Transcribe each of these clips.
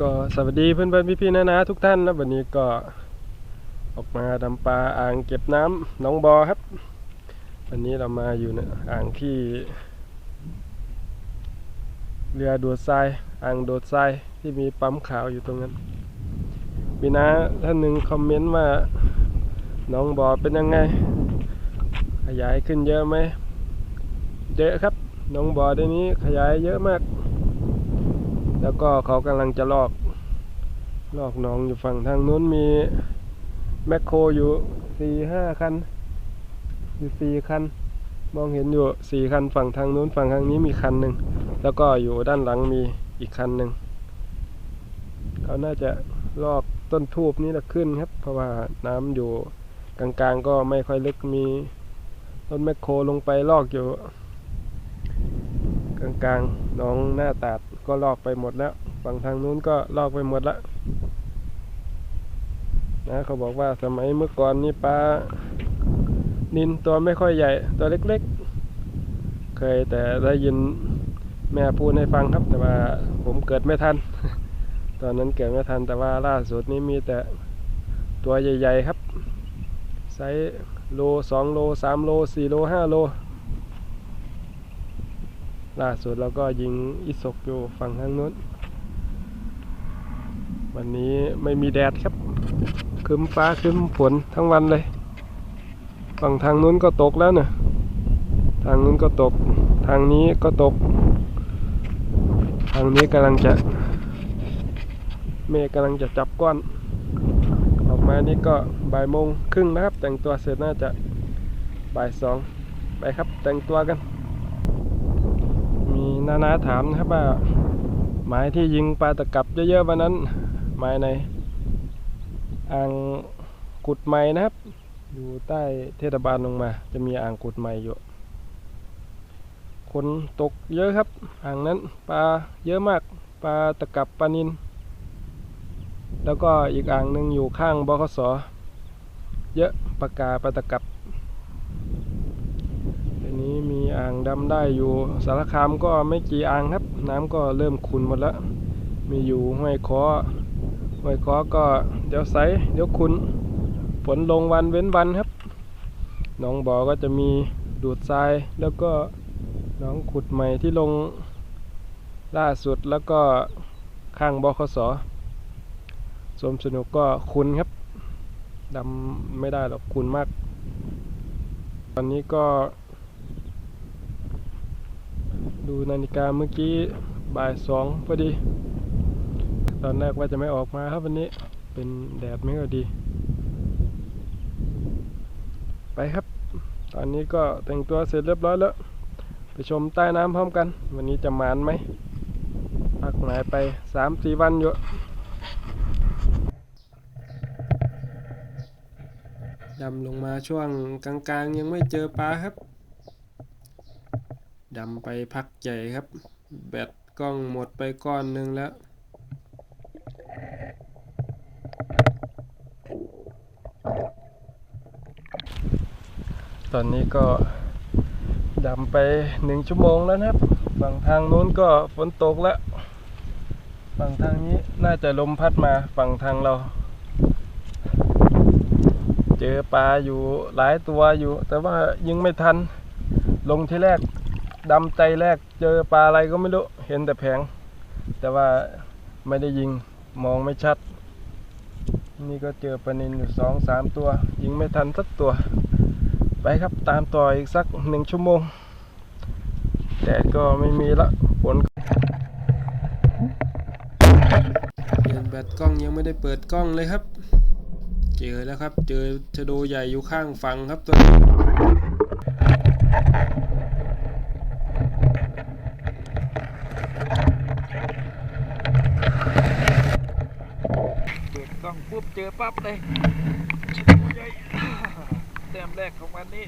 ก็สวัสดีเพื่อนๆพี่ๆนะนะทุกท่านนะวันนี้ก็ออกมาดำปลาอ่างเก็บน้ำหนองบอครับ วันนี้เรามาอยู่ในอ่างที่ เรือดูดทรายอ่างดูดทรายที่มีปั๊มขาวอยู่ตรงนั้นมีนะท่านหนึ่งคอมเมนต์ว่าหนองบอเป็นยังไง ขยายขึ้นเยอะไหมเยอะครับหนองบอเดี๋ยวนี้ขยายเยอะมาก แล้วก็เขากำลังจะลอก ลอกหนองอยู่ฝั่งทางนู้นมีแมคโครอยู่สี่ห้าคัน อยู่สี่คัน มองเห็นอยู่สี่คันฝั่งทางนู้นฝั่งทางนี้มีคันหนึ่ง แล้วก็อยู่ด้านหลังมีอีกคันหนึ่ง เขาน่าจะลอกต้นทูบนี้ละขึ้นครับ เพราะว่าน้ำอยู่กลางๆก็ไม่ค่อยลึกมีรถแมคโครลงไปลอกอยู่ กลางๆน้องหน้าตาด ก็ลอกไปหมดแล้ว ฝั่งทางนู้นก็ลอกไปหมดแล้วนะเขาบอกว่าสมัยเมื่อก่อนนี่ปลานินตัวไม่ค่อยใหญ่ ตัวเล็กๆ เคยแต่ได้ยินแม่พูดให้ฟังครับ แต่ว่าผมเกิดไม่ทัน ตอนนั้นเกิดไม่ทันแต่ว่าล่าสุดนี้มีแต่ตัวใหญ่ ๆ ครับไซส์โลสองโลสามโลสี่โลห้าโล ล่าสุดเราก็ยิงอิศกอยู่ฝั่งทางนู้น วันนี้ไม่มีแดดครับครึมฟ้าครึมฝนทั้งวันเลย ฝั่งทางนู้นก็ตกแล้วเนะทางนู้นก็ตก ทางนี้ก็ตก ทางนี้กำลังจะ เมฆกำลังจะจับก้อน ออกมานี่ก็บ่ายโมงครึ่งนะครับ แต่งตัวเสร็จน่าจะบ่ายสองไปครับแต่งตัวกัน นานาถามนะครับว่าหมายที่ยิงปลาตะกับเยอะๆวันนั้นหมายในอ่างกุดไม้นะครับ อยู่ใต้เทศบาลลงมา จะมีอ่างกุดไม้อยู่ คนตกเยอะครับ อ่างนั้นปลาเยอะมากปลาตะกับปลานินแล้วก็อีกอ่างหนึ่งอยู่ข้างบคสเยอะปลากาปลาตะกับ มีอ่างดำได้อยู่สารคามก็ไม่กี่อ่างครับ น้ำก็เริ่มขุ่นหมดแล้ว มีอยู่ห้วยคอห้วยคอก็เดี๋ยวใสเดี๋ยวขุ่นฝนลงวันเว้นวันครับหนองบ่อก็จะมีดูดทรายแล้วก็หนองขุดใหม่ที่ลงล่าสุดแล้วก็ข้างบคสสมสนุกก็ขุ่นครับดำไม่ได้หรอกขุ่นมาก ตอนนี้ก็ ดูนาฬิกาเมื่อกี้บ่ายสองพอดี ตอนแรกว่าจะไม่ออกมาครับวันนี้เป็นแดดไม่ก็ดี ไปครับ ตอนนี้ก็แต่งตัวเสร็จเรียบร้อยแล้ว ไปชมใต้น้ำพร้อมกัน วันนี้จะหมานไหมพักหมายไปสามสี่วันอยู่ดำลงมาช่วงกลางๆ ยังไม่เจอปลาครับ ดำไปพักใหญ่ครับ แบตกล้องหมดไปก้อนหนึ่งแล้ว ตอนนี้ก็ดำไปหนึ่งชั่วโมงแล้วนะครับฝั่งทางนู้นก็ฝนตกแล้ว ฝั่งทางนี้น่าจะลมพัดมาฝั่งทางเรา เจอปลาอยู่หลายตัวอยู่ แต่ว่ายิงไม่ทัน ลงที่แรก ดำใจแรกเจอปลาอะไรก็ไม่รู้ เห็นแต่แผง แต่ว่าไม่ได้ยิงมองไม่ชัด นี่ก็เจอปลานินอยู่สองสามตัว ยิงไม่ทันสักตัว ไปครับตามต่ออีกสักหนึ่งชั่วโมงแดดก็ไม่มีละฝนเปลี่ยนแบตกล้องยังไม่ได้เปิดกล้องเลยครับ เจอแล้วครับ เจอชะโดใหญ่อยู่ข้างฝั่งครับตัวนี้ปิดกล้องปุ๊บ เจอปั๊บเลยใหญ่แต้มแรกของวันนี้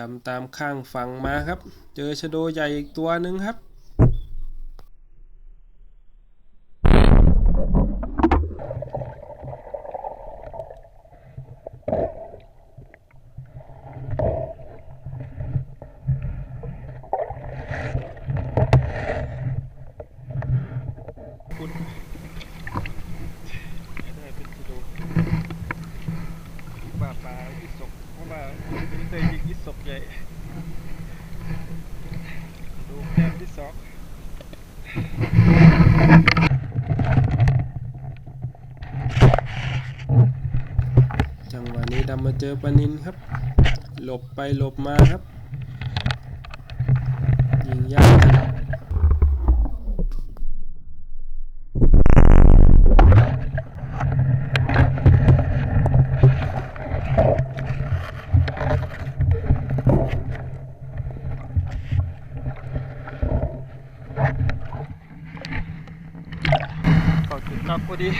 ดำตามข้างฝั่งมาครับ เจอชโดใหญ่อีกตัวหนึ่งครับได้เป็นกิโลปลาปลาอิศก ราะว่าไม่ได้ยิงอิศกใหญ่ ดูแต้มที่สองจังหวะนี้ดำมาเจอปนินครับ หลบไปหลบมาครับ ยิงยาก ครับพอดี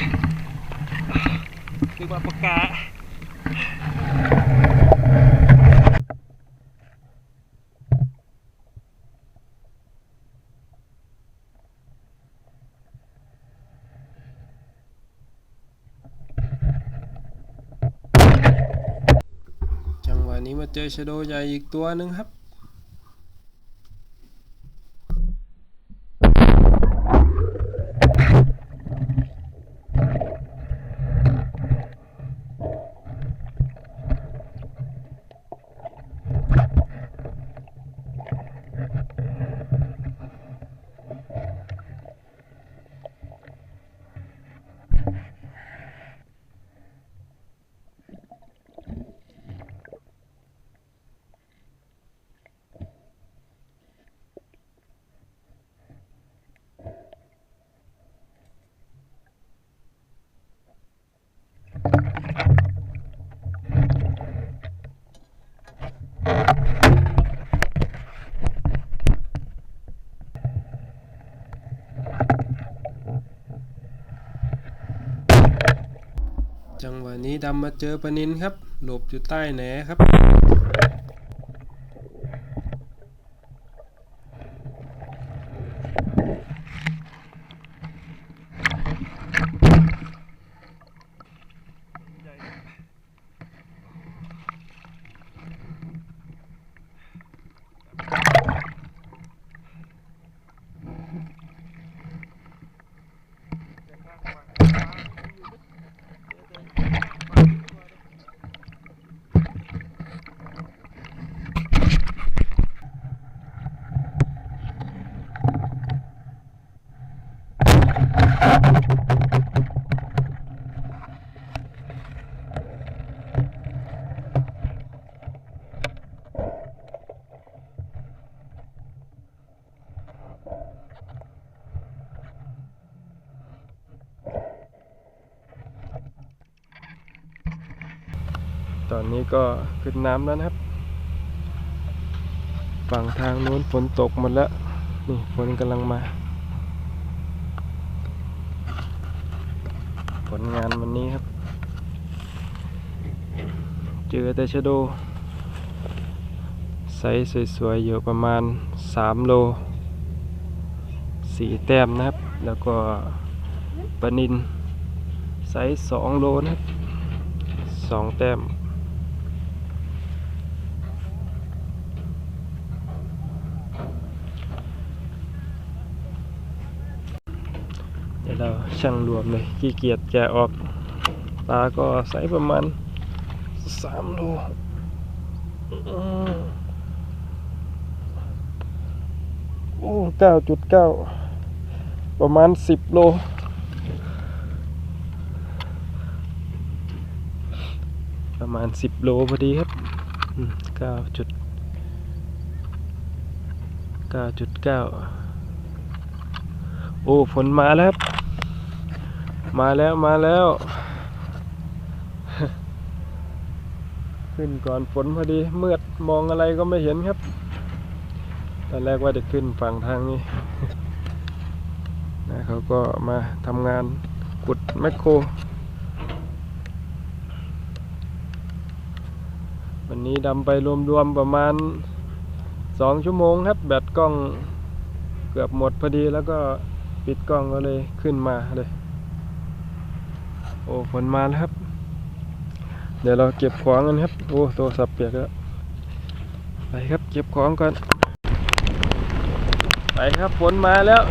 คือมาปากกาจังหวะนี้มาเจอชโดใหญ่อีกตัวหนึ่งครับ จังหวะนี้ดำมาเจอปนินครับ หลบอยู่ใต้แหนครับ ใหญ่แต่ข้างฝั่งปลาไม่อยู่เดี๋ยวเดินปลาดีกว่าเลย ตอนนี้ก็ขึ้นน้ำแล้วนะครับ ฝั่งทางนู้นฝนตกหมดแล้ว นี่ฝนกำลังมา ผลงานวันนี้ครับ เจอแต่ชะโด ไซส์สวยๆอยู่ประมาณ 3 โล 4 แต้มนะครับ แล้วก็ปนินไซส์2โลนะครับ 2 แต้ม เดี๋ยวเราช่างรวมเลยขี้เกียจแกะออกปลาก็ไซส์ประมาณสามโลโอ้เก้าจุดเก้าประมาณสิบโลประมาณสิบโลพอดีครับเก้าจุดเก้าจุดเก้าโอ้ ฝนมาแล้วครับ มาแล้วมาแล้ว ขึ้นก่อนฝนพอดีเมืดมองอะไรก็ไม่เห็นครับตอนแรกว่าจะขึ้นฝั่งทางนี้นะเขาก็มาทำงานขุดแมคโคร วันนี้ดำไปรวมๆประมาณสองชั่วโมงครับ แบตกล้องเกือบหมดพอดีแล้วก็ปิดกล้องก็เลยขึ้นมาเลย โอ้ฝนมาแล้วครับ เดี๋ยวเราเก็บของกันครับ โอ้โทรศัพท์เปียกแล้วไปครับเก็บของก่อนไปครับฝนมาแล้ว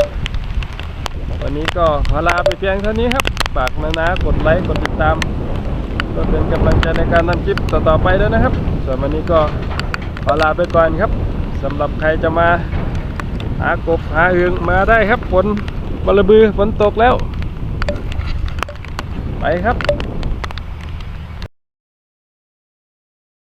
วันนี้ก็ขอลาไปเพียงเท่านี้ครับฝากนะนะกดไลค์กดติดตามก็เป็นกำลังใจในการทำคลิปต่อๆไปด้วยนะครับส่วนวันนี้ก็ขอลาไปก่อนครับสำหรับใครจะมาหากบหาอึงมาได้ครับฝนบลบือฝนตกแล้ว ไปครับ